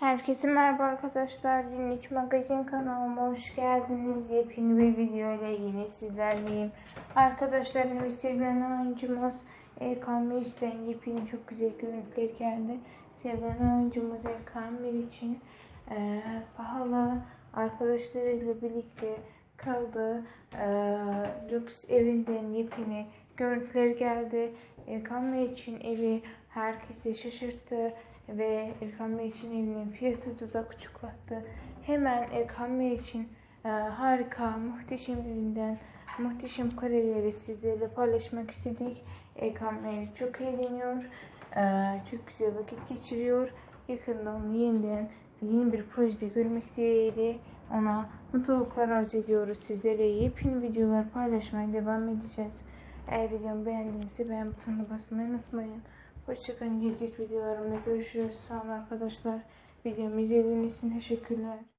Herkese merhaba arkadaşlar. Günlük magazin kanalıma hoş geldiniz. Yepyeni bir video ile yine sizlerleyim. Arkadaşlar ve sevilen oyuncumuz Erkan Meriç'ten yepyeni çok güzel görüntüler geldi. Sevilen oyuncumuz Erkan Meriç için e, pahalı arkadaşlarıyla birlikte kaldığı e, lüks evinden yepyeni görüntüler geldi. Erkan Meriç'in evi herkesi şaşırttı ve Erkan Bey için evinin fiyatı dudak uçuklattı. Hemen Erkan Bey için e, harika, muhteşem evinden muhteşem kareleri sizlerle paylaşmak istedik. Erkan Bey çok eğleniyor, e, çok güzel vakit geçiriyor. Yakında onu yeniden yeni bir projede görmek dileğiyle ona mutluluklar arz ediyoruz. Sizlere yepyeni videolar paylaşmaya devam edeceğiz. Eğer videomu beğendiyse beğen butonuna basmayı unutmayın. Hoşçakalın. Gelecek videolarımda görüşürüz. Sağ olun arkadaşlar. Videomu izlediğiniz için teşekkürler.